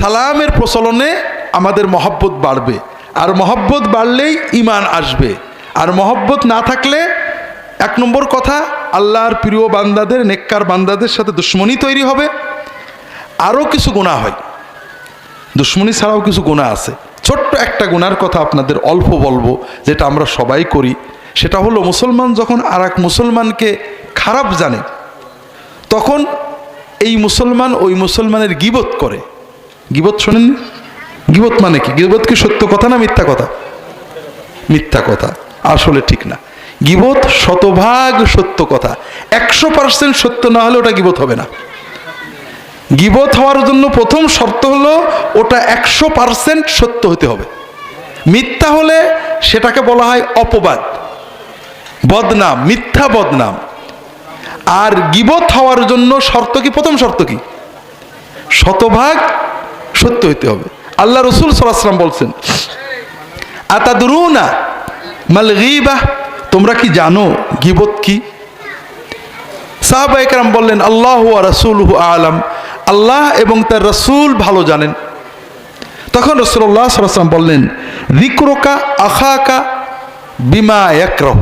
সালামের প্রচলনে আমাদের মহব্বত বাড়বে। আর মহব্বত বাড়লেই ইমান আসবে। আর মহব্বত না থাকলে, এক নম্বর কথা, আল্লাহর প্রিয় বান্দাদের, নেককার বান্দাদের সাথে দুশ্মনী তৈরি হবে। আরও কিছু গুণা হয়। দুশ্মনী ছাড়াও কিছু গুণা আছে। ছোট্ট একটা গুণার কথা আপনাদের অল্প বলব, যেটা আমরা সবাই করি। সেটা হলো, মুসলমান যখন আর মুসলমানকে খারাপ জানে, তখন এই মুসলমান ওই মুসলমানের গিবত করে। গিবত শোনেন গিবত মানে কি? গিবত কি সত্য কথা না মিথ্যা কথা? মিথ্যা কথা। আসলে ঠিক না। গিবত শতভাগ সত্য কথা। একশো পার্সেন্ট সত্য না হলে ওটা গিবত হবে না। গিবত হওয়ার জন্য প্রথম শর্ত হলো ওটা একশো পার্সেন্ট সত্য হতে হবে। মিথ্যা হলে সেটাকে বলা হয় অপবাদ। বদনাম, মিথ্যা বদনাম। আর গিবত হওয়ার জন্য শর্ত কি? প্রথম শর্ত কি? শতভাগ সত্য হইতে হবে। আল্লাহ রসুল সাল্লাম বলছেন, আতাদুরুনা মাল গিবা? তোমরা কি জানো গিবত কি? সাহাবা একরাম বললেন, আল্লাহ রসুল আলম। আল্লাহ এবং তার রসুল ভালো জানেন। তখন রসুল্লাহ সাল্লাম বললেন রিক্রোকা আখাকা বিমা একরহ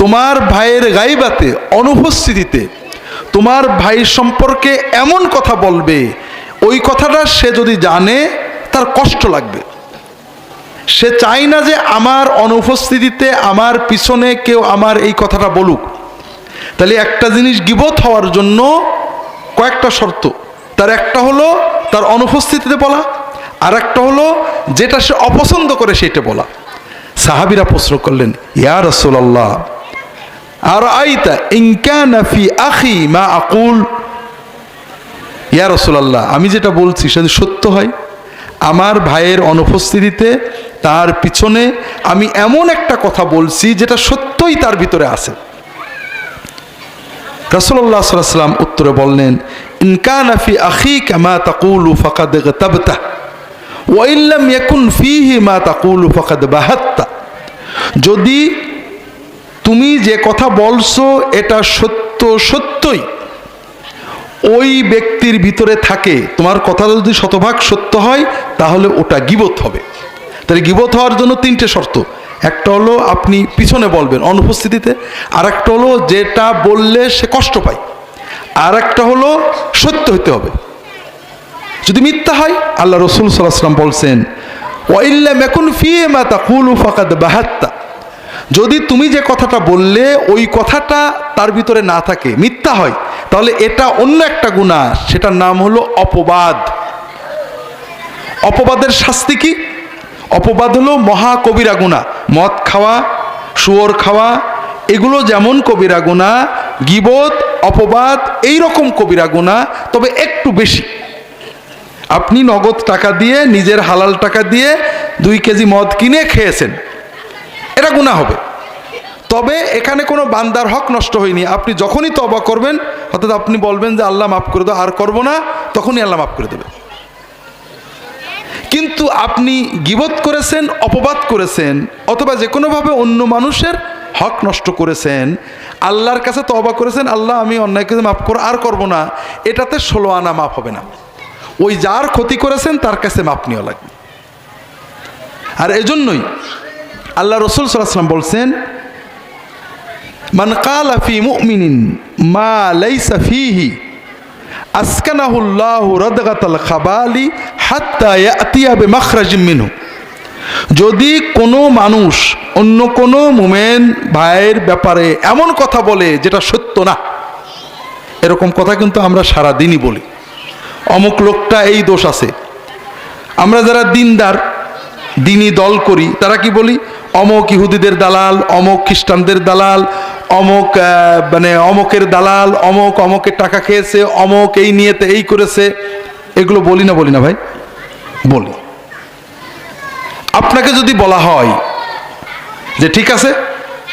তোমার ভাইয়ের গাইবাতে, অনুপস্থিতিতে তোমার ভাই সম্পর্কে এমন কথা বলবে ওই কথাটা সে যদি জানে, তার কষ্ট লাগবে। সে চায় না যে আমার অনুপস্থিতিতে আমার পিছনে কেউ আমার এই কথাটা বলুক। তাহলে একটা জিনিস গিবত হওয়ার জন্য কয়েকটা শর্ত। তার একটা হলো তার অনুপস্থিতিতে বলা, আর একটা হলো যেটা সে অপছন্দ করে সেটা বলা। সাহাবিরা প্রশ্ন করলেন, ইয়া রসোল্লাহ আর আইতা ইনকানাফি আখি মা আকুল? ইয়া রসোল্লাহ আমি যেটা বলছি সেটা সত্য হয়, আমার ভাইয়ের অনুপস্থিতিতে তার পিছনে আমি এমন একটা কথা বলছি যেটা সত্যই তার ভিতরে আছে। রসল্লাহ সাল্লাম উত্তরে বললেন ইনকানাফি আখি কামা তাকুলু ফাকাদ তাবতা ওয়াইল্লাম ইয়াকুন ফিহি মা তাকুলু ফাকাদ বাহাত্তা। যদি তুমি যে কথা বলছো, এটা সত্য সত্যই। ওই ব্যক্তির ভিতরে থাকে, তোমার কথা যদি শতভাগ সত্য হয়, তাহলে ওটা গিবত হবে। তাহলে গিবত হওয়ার জন্য তিনটে শর্ত। একটা হলো আপনি পিছনে বলবেন অনুপস্থিতিতে আর একটা হলো যেটা বললে সে কষ্ট পায়। আর একটা হলো সত্য হতে হবে। যদি মিথ্যা হয়, আল্লাহ রসুল সাল্লাহাম বলছেন ওয়াইল্লা মেকুন ফিয়ে মা তাকুলু ফাকাদ বাহাত্তা। যদি তুমি যে কথাটা বললে, ওই কথাটা তার ভিতরে না থাকে, মিথ্যা হয় তাহলে এটা অন্য একটা গুণা, সেটার নাম হলো অপবাদ। অপবাদের শাস্তি কি? অপবাদ হলো মহা কবিরা গুণা, মদ খাওয়া, শুয়োর খাওয়া, এগুলো যেমন কবিরা গুণা, গিবত, অপবাদ এই রকম কবিরা গুণা, তবে একটু বেশি। আপনি নগদ টাকা দিয়ে, নিজের হালাল টাকা দিয়ে দুই কেজি মদ কিনে খেয়েছেন, এটা গুণা হবে। তবে এখানে কোনো বান্দার হক নষ্ট হয়নি, আপনি যখনই তবা করবেন অর্থাৎ আপনি বলবেন যে আল্লাহ মাফ করে দাও, আর করব না, তখনই আল্লাহ মাফ করে দেবে। কিন্তু আপনি গিবত করেছেন, অপবাদ করেছেন, অথবা যে কোনোভাবে অন্য মানুষের হক নষ্ট করেছেন, আল্লাহর কাছে তবা করেছেন, আল্লাহ আমি অন্যায় কিছু মাফ করো, আর করব না, এটাতে ষোলো আনা মাফ হবে না। ওই যার ক্ষতি করেছেন, তার কাছে মাপ নেওয়া লাগবে। আর এজন্যই আল্লাহ রসুল সাল্লাম বলছেন, মান কালা ফি মুমিনিন মা লাইসা ফিহি। আসকানাহুল্লাহ রদগাতাল খাবালি হাত্তা ইয়াতিয়া বে মাখরাজিম যদি কোনো মানুষ অন্য কোনো মুমেন ভাইয়ের ব্যাপারে এমন কথা বলে যেটা সত্য না, এরকম কথা কিন্তু আমরা সারা দিনই বলি। অমুক লোকটা এই দোষ আছে। আমরা যারা দিনদার, দিনই দল করি, তারা কি বলি? অমক ইহুদিদের দালাল, অমক খ্রিস্টানদের দালাল, অমক মানে অমকের দালাল, অমক অমকের টাকা খেয়েছে, অমক এই নিয়েতে এই করেছে। এগুলো বলি না বলি না ভাই, বলি। আপনাকে যদি বলা হয় যে ঠিক আছে,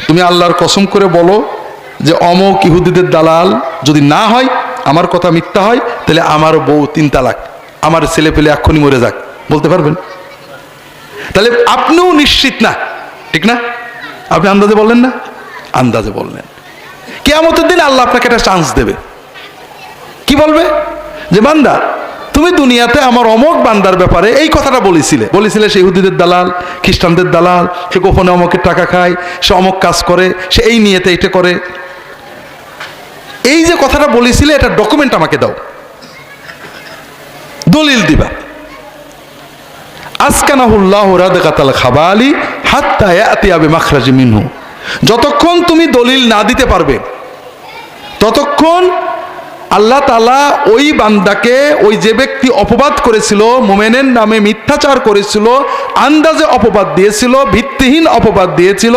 তুমি আল্লাহর কসম করে বলো যে অমক ইহুদিদের দালাল যদি না হয়, আমার কথা মিথ্যা হয়, তাহলে আমার বউ তিন তালাক, আমার ছেলে পেলে এক্ষুনি মরে যাক, বলতে পারবেন? তাহলে আপনিও নিশ্চিত না ঠিক না? আপনি আন্দাজে বললেন না? আন্দাজে বললেন। কেয়ামতের দিন আল্লাহ আপনাকে একটা চান্স দেবে। কি বলবে? যে, বান্দা, তুমি দুনিয়াতে আমার অমক বান্দার ব্যাপারে এই কথাটা বলেছিলে। বলেছিলে সে ইহুদিদের দালাল, খ্রিস্টানদের দালাল, সে গোপনে অমকের টাকা খায়, সে অমক কাজ করে, সে এই নিয়েতে এটা করে। এই যে কথাটা বলেছিলে, এটা ডকুমেন্ট আমাকে দাও। দলিল দিবা। আসকানাহুল্লাহ রাদাকাতাল খাবালি মিনহু। যতক্ষণ তুমি দলিল না দিতে পারবে, ততক্ষণ আল্লাহ তালা ওই বান্দাকে, ওই যে ব্যক্তি অপবাদ করেছিল, মোমেনের নামে মিথ্যাচার করেছিল, আন্দাজে অপবাদ দিয়েছিল, ভিত্তিহীন অপবাদ দিয়েছিল,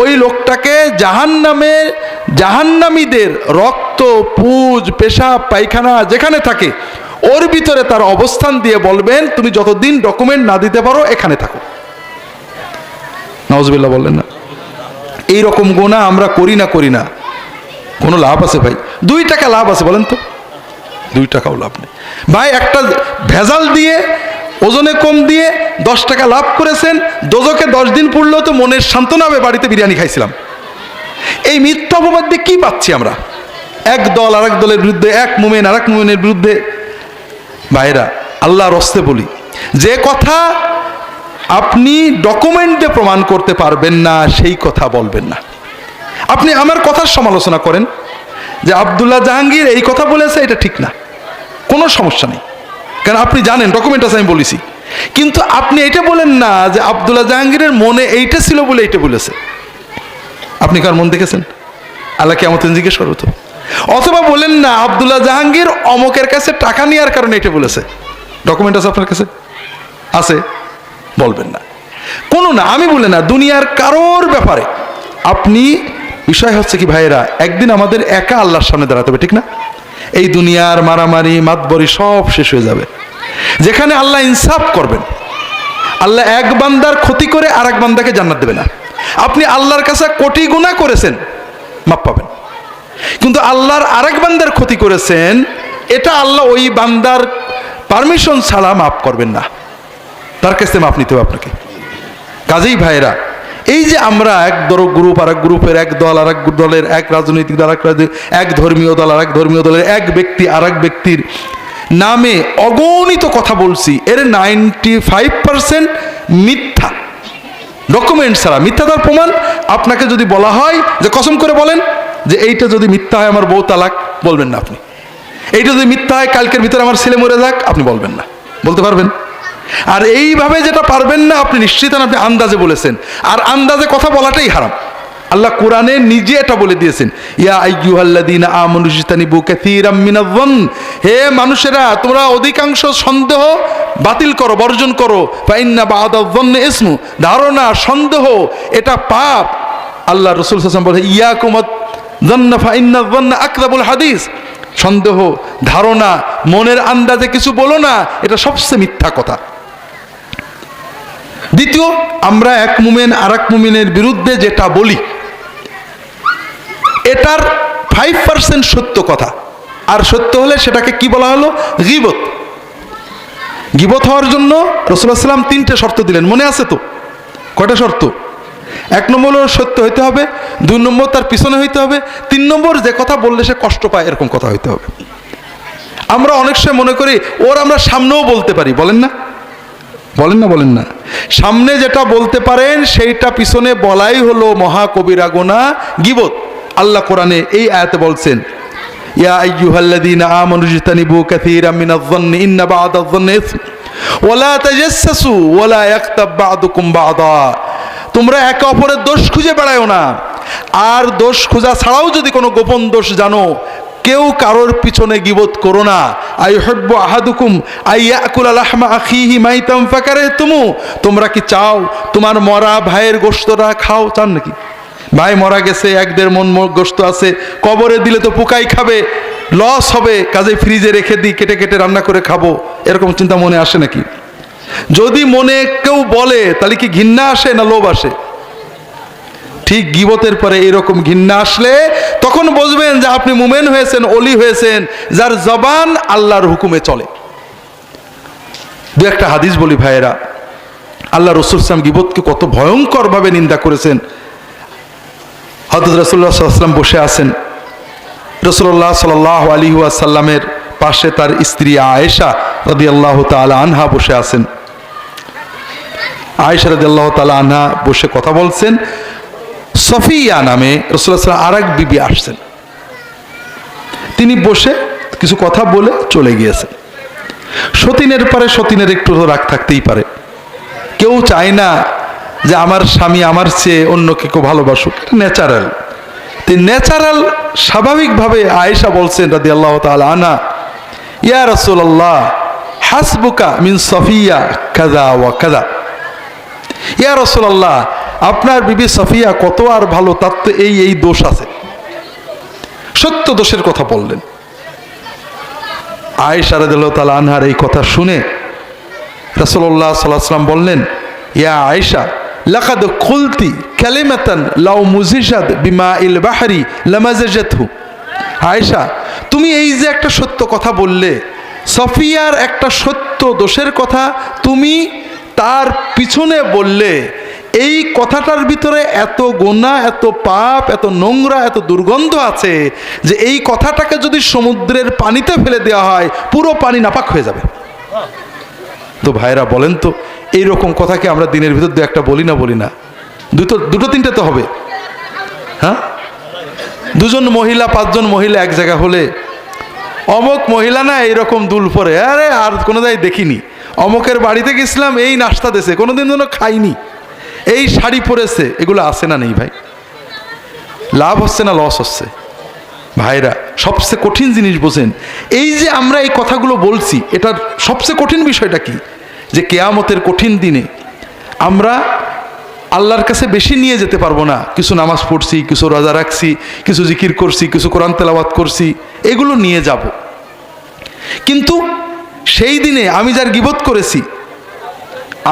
ওই লোকটাকে জাহান নামে জাহান্নামীদের রক্ত, পুজ, পেশাব, পায়খানা যেখানে থাকে, ওর ভিতরে তার অবস্থান দিয়ে বলবেন, তুমি যতদিন ডকুমেন্ট না দিতে পারো, এখানে থাকো। নওয়াজবিল্লাহ বললেন না। এই রকম গোনা আমরা করি না করি না। কোনো লাভ আছে ভাই? দুই টাকা লাভ আছে, বলেন তো। দুই টাকাও লাভ নেই। ভাই, একটা ভেজাল দিয়ে, ওজনে কম দিয়ে দশ টাকা লাভ করেছেন, দোজকে দশ দিন পড়লেও তো মনের সান্ত্বনা হবে, বাড়িতে বিরিয়ানি খাইছিলাম। এই মিথ্যা অপবাদ দিয়ে কী পাচ্ছি আমরা? এক দল আর দলের বিরুদ্ধে, এক মুমেন আর এক মুমেনের বিরুদ্ধে। ভাইরা, আল্লাহর রস্তে বলি, যে কথা আপনি ডকুমেন্ট প্রমাণ করতে পারবেন না, সেই কথা বলবেন না। আপনি আমার কথার সমালোচনা করেন যে আবদুল্লাহ জাহাঙ্গীর এই কথা বলেছে, এটা ঠিক না। কোনো সমস্যা নেই। কারণ আপনি জানেন ডকুমেন্ট আছে আমি বলেছি। কিন্তু আপনি এটা বলেন না যে আবদুল্লাহ জাহাঙ্গীরের মনে এইটা ছিল বলে এইটা বলেছে। আপনি কার মন দেখেছেন? আল্লাহ কেমন জিজ্ঞেস করো তো অথবা বলেন না, আবদুল্লাহ জাহাঙ্গীর অমকের কাছে টাকা নেওয়ার কারণে এটা বলেছে। ডকুমেন্ট আছে আপনার কাছে? আছে। বলবেন না। কোনো না, আমি বলে না, দুনিয়ার কারোর ব্যাপারে। আপনি, বিষয় হচ্ছে কি ভাইয়েরা, একদিন আমাদের একা আল্লাহর সামনে দাঁড়াতে হবে, ঠিক না? এই দুনিয়ার মারামারি, মাতবরি সব শেষ হয়ে যাবে। যেখানে আল্লাহ ইনসাফ করবেন, আল্লাহ এক বান্দার ক্ষতি করে আর এক বান্দাকে জান্নাত দেবে না। আপনি আল্লাহর কাছে কোটি গুণা করেছেন, মাপ পাবেন। কিন্তু আল্লাহর আরেক বান্দার ক্ষতি করেছেন, এটা আল্লাহ ওই বান্দার পারমিশন ছাড়া মাফ করবেন না। তার কাছে মাপ নিতে হবে আপনাকে। কাজেই ভাইয়েরা, এই যে আমরা এক দল গ্রুপ আর এক গ্রুপের এক দল আর এক দলের এক রাজনৈতিক দল আর এক ধর্মীয় দল আর এক ধর্মীয় দলের এক ব্যক্তি আর এক ব্যক্তির নামে অগণিত কথা বলছি। এর নাইনটি ফাইভ পার্সেন্ট মিথ্যা। ডকুমেন্ট ছাড়া মিথ্যাতার প্রমাণ। আপনাকে যদি বলা হয় যে কসম করে বলেন যে এইটা যদি মিথ্যা হয় আমার বউ তালাক, বলবেন না আপনি। এইটা যদি মিথ্যা হয় কালকের ভিতরে আমার ছেলে মরে যাক, আপনি বলবেন না। বলতে পারবেন? আর এইভাবে যেটা পারবেন না, আপনি নিশ্চিত আপনি আন্দাজে বলেছেন। আর আন্দাজে কথা বলাটাই হারাম। আল্লাহ কোরআনে নিজে এটা বলে দিয়েছেন, ইয়া আইয়ুহাল্লাদিন হে মানুষেরা, তোমরা অধিকাংশ সন্দেহ বাতিল করো, বর্জন করো। ইসমু। ধারণা, সন্দেহ, এটা পাপ। আল্লাহ রাসূল বলে ইয়াকুমাত ফাইন্না যন্না হাদিস। সন্দেহ, ধারণা, মনের আন্দাজে কিছু বলো না, এটা সবচেয়ে মিথ্যা কথা। দ্বিতীয়, আমরা এক মুমেন আর এক মুমিনের বিরুদ্ধে যেটা বলি, এটার ফাইভ পার্সেন্ট সত্য কথা। আর সত্য হলে সেটাকে কি বলা হলো? গিবত। গিবত হওয়ার জন্য রসুল্লাহ সাল্লাম তিনটে শর্ত দিলেন। মনে আছে তো? কয়টা শর্ত? এক নম্বর হলো সত্য হইতে হবে, দুই নম্বর তার পিছনে হইতে হবে, তিন নম্বর যে কথা বললে সে কষ্ট পায়, এরকম কথা হইতে হবে। আমরা অনেক সময় মনে করি, ওর আমরা সামনেও বলতে পারি, বলেন না? বলেন না বলেন না। সামনে যেটা বলতে পারেন, সেইটা পিছনে বলাই হলো মহাকবিরা গোনা গিবত। আল্লাহ কোরআনে এই আয়াতে বলছেন, ইয়া তোমরা একে অপরের দোষ খুঁজে বেড়ায়ও না। আর দোষ খোঁজা ছাড়াও যদি কোনো গোপন দোষ জানো কেউ কারোর পিছনে গিবত করো না। আই হব্য আহাদুকুম আইয়াকুল আলাহমা আখিহি মাইতাম ফাকারে তুমু তোমরা কি চাও তোমার মরা ভাইয়ের গোস্তটা খাও? চান নাকি? ভাই মরা গেছে এক দেড় মন গোস্ত আছে, কবরে দিলে তো পোকাই খাবে, লস হবে, কাজে ফ্রিজে রেখে দিই, কেটে কেটে রান্না করে খাব, এরকম চিন্তা মনে আসে নাকি? যদি মনে কেউ বলে, তাহলে কি ঘৃণা আসে না লোভ আসে? ঠিক গিবতের পরে এরকম ঘৃণা আসলে তখন বুঝবেন যে আপনি মুমেন হয়েছেন, অলি হয়েছেন, যার জবান আল্লাহর হুকুমে চলে। দু একটা হাদিস বলি ভাইয়েরা, আল্লাহ রসুল ইসলাম গিবতকে কত ভয়ঙ্করভাবে নিন্দা করেছেন। হজরত রসুল্লাহ বসে আছেন। রসুল্লাহ সাল আলী সাল্লামের পাশে তার স্ত্রী আয়েশা রদি আল্লাহ তালা আনহা বসে আছেন। আয়েশা রদি আল্লাহ তালা আনহা বসে কথা বলছেন। সফিয়া নামে রসুল্লাহ আর এক বিবি আসছেন। তিনি বসে কিছু কথা বলে চলে গিয়েছেন। সতীনের পরে সতীনের একটু রাগ থাকতেই পারে। কেউ চায় না যে আমার স্বামী আমার চেয়ে অন্য কেউ ভালোবাসুক ন্যাচারাল ন্যাচারাল স্বাভাবিকভাবে আয়েশা বলছেন রাদি আল্লাহ তালা আনা ইয়া রসুল্লাহ হাসবুকা মিন সফিয়া কাদা ওয়া কাদা ইয়া রসুল্লাহ আপনার বিবি সফিয়া কত আর ভালো, তার তো এই এই দোষ আছে। সত্য দোষের কথা বললেন। আয়েশা তালা আনহার এই কথা শুনে রসল্লাহ সাল্লাম বললেন, ইয়া আয়েশা, লাকাদ খুলতি ক্যালিমাতান লাউ মুজিসাদ বিমা ইল বাহারি লামাজাজাতহু। আয়েশা, তুমি এই যে একটা সত্য কথা বললে, সফিয়ার একটা সত্য দোষের কথা তুমি তার পিছনে বললে এই কথাটার ভিতরে এত গোনা এত পাপ, এত নোংরা, এত দুর্গন্ধ আছে যে এই কথাটাকে যদি সমুদ্রের পানিতে ফেলে দেওয়া হয়, পুরো পানি নাপাক হয়ে যাবে। তো ভাইরা বলেন তো, এইরকম কথাকে আমরা দিনের ভিতর দু একটা বলি না বলি না। দুটো দুটো তিনটে তো হবে। হ্যাঁ? দুজন মহিলা, পাঁচজন মহিলা এক জায়গা হলে, অমক মহিলা না এইরকম দুল পরে, আরে আর কোনো জায়গায় দেখিনি। অমকের বাড়িতে গেছিলাম, এই নাস্তা দেশে, কোনোদিন যেন খাইনি। এই শাড়ি পরেছে, এগুলো আসে না নেই ভাই? লাভ হচ্ছে না লস হচ্ছে? ভাইরা, সবচেয়ে কঠিন জিনিস বোঝেন, এই যে আমরা এই কথাগুলো বলছি, এটার সবচেয়ে কঠিন বিষয়টা কি? যে কেয়ামতের কঠিন দিনে আমরা আল্লাহর কাছে বেশি নিয়ে যেতে পারব না। কিছু নামাজ পড়ছি, কিছু রোজা রাখছি, কিছু জিকির করছি, কিছু কোরআন তেলাওয়াত করছি, এগুলো নিয়ে যাব। কিন্তু সেই দিনে আমি যার গিবত করেছি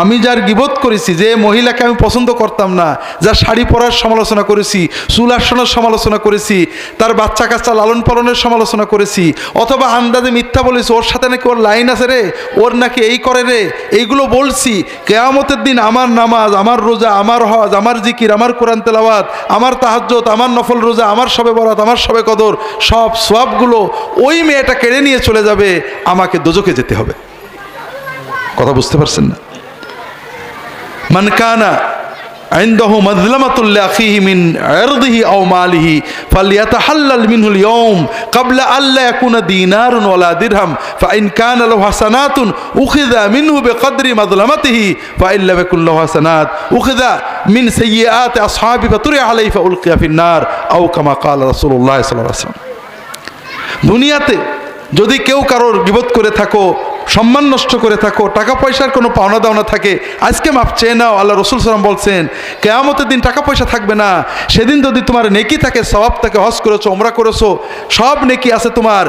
আমি যার গিবত করেছি, যে মহিলাকে আমি পছন্দ করতাম না, যার শাড়ি পরার সমালোচনা করেছি, চুল আসনের সমালোচনা করেছি, তার বাচ্চা কাচ্চা লালন পালনের সমালোচনা করেছি, অথবা আন্দাজে মিথ্যা বলেছি, ওর সাথে নাকি ওর লাইন আছে রে, ওর নাকি এই করে রে, এইগুলো বলছি, কেয়ামতের দিন আমার নামাজ, আমার রোজা, আমার হজ, আমার জিকির, আমার কোরআন তেলাওয়াত, আমার তাহাজ্জত আমার নফল রোজা, আমার সবে বরাত, আমার সবে কদর, সব সবগুলো ওই মেয়েটা কেড়ে নিয়ে চলে যাবে, আমাকে দোজকে যেতে হবে। কথা বুঝতে পারছেন না? من كان عنده مظلمة لأخيه من عرضه أو ماله فليتحلل منه اليوم قبل أن لا يكون دينار ولا درهم فإن كان له حسنات أخذ منه بقدر مظلمته فإن لم يكن له حسنات أخذ من سيئات أصحابه فطرح عليه فألقي في النار أو كما قال رسول الله صلى الله عليه وسلم দুনিয়াতে যদি কেউ কারোর বিপদ করে থাকো সম্মান নষ্ট করে থাকো, টাকা পয়সার কোনো পাওনা দাওনা থাকে, আজকে মাপ চেয়ে নাও, আল্লাহ রসুল সালাম বলছেন, কেয়ামতের দিন টাকা পয়সা থাকবে না, সেদিন যদি তোমার নেকি থাকে সবাব থাকে হজ করেছ ওমরা করেছ, সব নেকি আছে তোমার,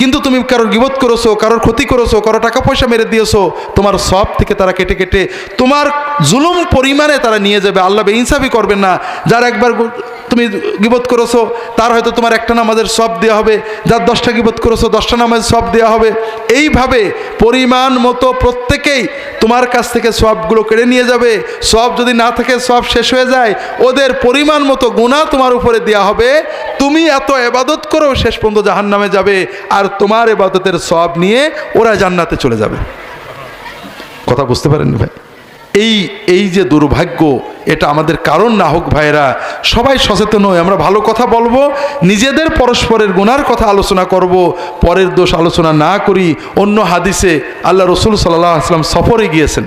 কিন্তু তুমি কারোর গিবত করেছ, কারোর ক্ষতি করেছ কারও টাকা পয়সা মেরে দিয়েছ, তোমার সব থেকে তারা কেটে কেটে, তোমার জুলুম পরিমাণে তারা নিয়ে যাবে, আল্লাহ বেইনসাফি করবেন না, যার একবার তুমি গিবত করেছ, তার হয়তো তোমার একটা নামাজের সব দেওয়া হবে, যার দশটা গিবত করেছ, দশটা নামাজের সব দেওয়া হবে। এইভাবে পরিমাণ মতো প্রত্যেকেই তোমার কাছ থেকে সবগুলো কেড়ে নিয়ে যাবে। সব যদি না থাকে, সব শেষ হয়ে যায়। ওদের পরিমাণ মতো গুণা তোমার উপরে দেওয়া হবে। তুমি এত এবাদত করেও শেষ পর্যন্ত জাহান নামে যাবে। আর তোমার এবাদতের সব নিয়ে ওরা জান্নাতে চলে যাবে। কথা বুঝতে পারেন ভাই? এই এই যে দুর্ভাগ্য, এটা আমাদের কারণ না হোক ভাইরা সবাই সচেতন হই আমরা ভালো কথা বলব, নিজেদের পরস্পরের গুনার কথা আলোচনা করব, পরের দোষ আলোচনা না করি, অন্য হাদিসে আল্লাহ রসুল সাল্লাহ আসলাম সফরে গিয়েছেন।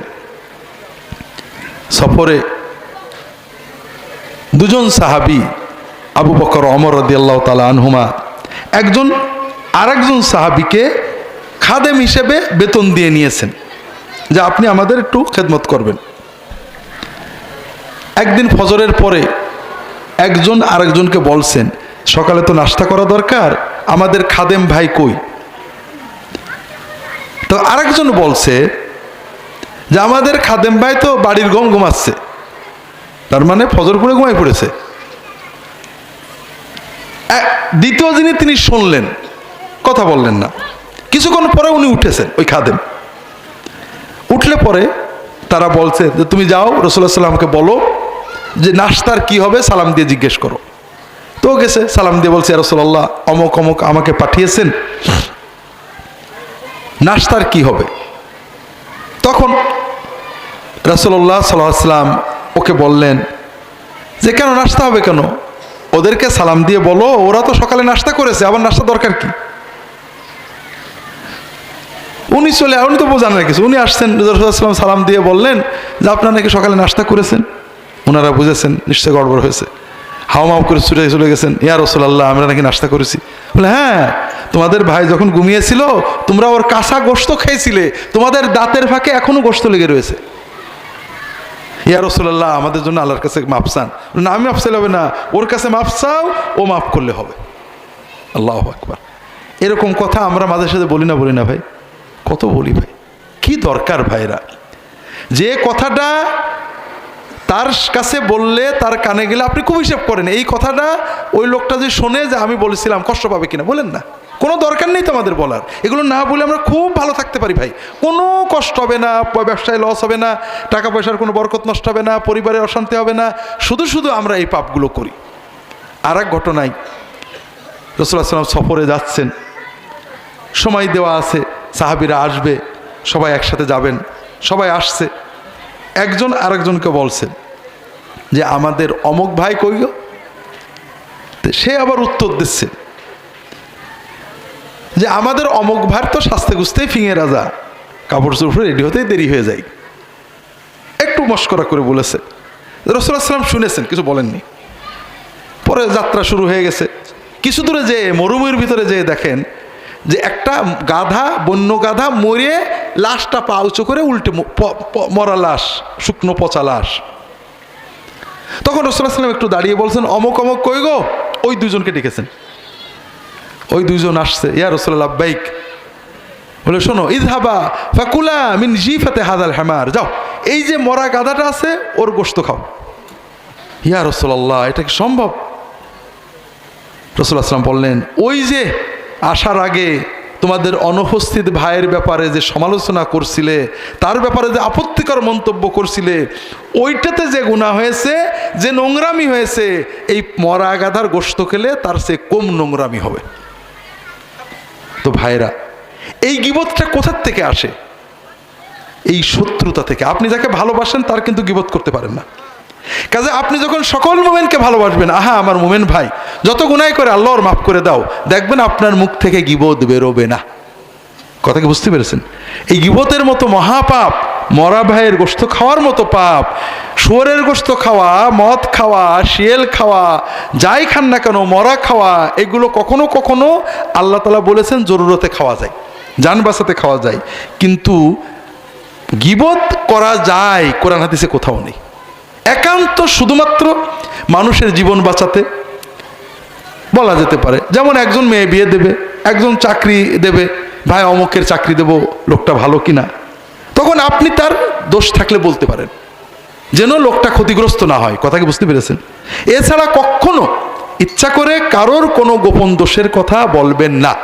সফরে দুজন সাহাবি, আবু বকর অমর রদি আল্লাহ তালা আনহুমা, একজন, আরেকজন সাহাবিকে খাদেম হিসেবে বেতন দিয়ে নিয়েছেন। যে আপনি আমাদের একটু খেদমত করবেন। একদিন ফজরের পরে একজন আরেকজনকে বলছেন, সকালে তো নাস্তা করা দরকার, আমাদের খাদেম ভাই কই? তো আরেকজন বলছে যে আমাদের খাদেম ভাই তো বাড়ির গম ঘুমাচ্ছে, তার মানে ফজর করে ঘুমাই পড়েছে। দ্বিতীয় দিনে তিনি শুনলেন, কথা বললেন না। কিছুক্ষণ পরে উনি উঠেছেন, ওই খাদেম। উঠলে পরে তারা বলছে যে, তুমি যাও রসুল্লাহ সাল্লামকে বলো যে নাস্তার কি হবে? সালাম দিয়ে জিজ্ঞেস করো। তো গেছে, সালাম দিয়ে বলছে রসুল্লাহ অমক অমক আমাকে পাঠিয়েছেন। নাস্তার কি হবে? তখন রাসুল্লাহ সাল্লাম ওকে বললেন যে, কেন নাস্তা হবে কেন? ওদেরকে সালাম দিয়ে বলো, ওরা তো সকালে নাস্তা করেছে, আবার নাস্তা দরকার কি? উনি চলে উনি তো বোঝান না কিছু। উনি আসছেন রসুলাম সালাম দিয়ে বললেন যে আপনারা নাকি সকালে নাস্তা করেছেন? ওনারা বুঝেছেন, নিশ্চয় গড়বড় হয়েছে। হাও মাও করে ছুটে চলে গেছেন, ইয়া রসুল্লাহ আমরা নাকি নাস্তা করেছি। বলে হ্যাঁ তোমাদের ভাই যখন ঘুমিয়েছিল, তোমরা ওর কাঁচা গোস্ত খেয়েছিলে, তোমাদের দাঁতের ফাঁকে এখনও গোস্ত লেগে রয়েছে। ইয়া রসুল্লাহ আমাদের জন্য আল্লাহর কাছে মাপ চান। না, আমি মাপ চাইলে হবে না, ওর কাছে মাপ চাও, ও মাফ করলে হবে। আল্লাহ আকবার। এরকম কথা আমরা মাঝে সাথে বলি না বলি না ভাই। কত বলি ভাই? কি দরকার ভাইরা? যে কথাটা তার কাছে বললে তার কানে গেলে আপনি খুব হিসেব করেন, এই কথাটা ওই লোকটা যে শোনে যে আমি বলেছিলাম, কষ্ট পাবে কিনা, বলেন না। কোনো দরকার নেই তো আমাদের বলার। এগুলো না বলে আমরা খুব ভালো থাকতে পারি ভাই। কোনো কষ্ট হবে না, ব্যবসায় লস হবে না, টাকা পয়সার কোনো বরকত নষ্ট হবে না পরিবারের অশান্তি হবে না। শুধু শুধু আমরা এই পাপগুলো করি। আর এক ঘটনায় রসুল্লাহ সাল্লাম সফরে যাচ্ছেন। সময় দেওয়া আছে। সাহাবিরা আসবে, সবাই একসাথে যাবেন, সবাই আসছে। একজন আরেকজনকে বলছেন যে, আমাদের অমুক ভাই কই সে আবার উত্তর দিচ্ছে যে, আমাদের অমুক ভাই তো শাস্তে গুছতেই ফিঙে রাজা। কাপড় চোপড় রেডি হতেই দেরি হয়ে যায়। একটু মস্করা করে বলেছে। সাল্লাম শুনেছেন, কিছু বলেননি। পরে যাত্রা শুরু হয়ে গেছে। কিছু দূরে যেয়ে, মরুভূমির ভিতরে যেয়ে দেখেন যে একটা গাধা, বন্য গাধা মরে লাশটা পা উঁচু করে উল্টে মরা লাশ, শুকনো পচা লাশ। তখন রসুল্লাহ সাল্লাম একটু দাঁড়িয়ে বলছেন, অমক অমক, কই গো? ওই দুজনকে ডেকেছেন। ওই দুজন আসছে, ইয়া রসুল্লাহ বাইক। বলে, শোনো ইদহাবা ফাকুলা মিন জিফাতে হাদাল হেমার। যাও, এই যে মরা গাধাটা আছে, ওর গোস্ত খাও। ইয়া রসুল্লাহ এটা কি সম্ভব? রসুল্লাহ আসলাম বললেন, ওই যে আসার আগে তোমাদের অনুপস্থিত ভাইয়ের ব্যাপারে যে সমালোচনা করছিলে, তার ব্যাপারে যে আপত্তিকর মন্তব্য করছিলে, ওইটাতে যে গুণা হয়েছে, যে নোংরামি হয়েছে, এই মরা গাধার গোস্ত খেলে তার সে কম নোংরামি হবে। তো ভাইরা এই গিবতটা কোথার থেকে আসে? এই শত্রুতা থেকে। আপনি যাকে ভালোবাসেন, তার কিন্তু গিবত করতে পারেন না। কাজে আপনি যখন সকল মোমেনকে ভালোবাসবেন, আহা, আমার মোমেন ভাই, যত গুনাই করে আল্লাহর মাফ করে দাও, দেখবেন আপনার মুখ থেকে গিবোধ বেরোবে না। কথা কি বুঝতে পেরেছেন? এই গিবতের মতো মহাপাপ, মরা ভাইয়ের গোস্ত খাওয়ার মতো পাপ, শুয়োরের গোস্ত খাওয়া, মদ খাওয়া, শিয়েল খাওয়া, যাই খান না কেন, মরা খাওয়া, এগুলো কখনো কখনো আল্লাহ তালা বলেছেন জরুরতে খাওয়া যায়, যান বাঁচাতে খাওয়া যায়। কিন্তু গিবত করা যায়, কোরআন হাদিসে কোথাও নেই। একান্ত শুধুমাত্র মানুষের জীবন বাঁচাতে বলা যেতে পারে। যেমন একজন মেয়ে বিয়ে দেবে, একজন চাকরি দেবে, ভাই অমুকের চাকরি দেব, লোকটা ভালো কিনা। তখন আপনি তার দোষ থাকলে বলতে পারেন, যেন লোকটা ক্ষতিগ্রস্ত না হয়। কথা কি বুঝতে পেরেছেন? এছাড়া কখনো ইচ্ছা করে কারোর কোনো গোপন দোষের কথা বলবেন না।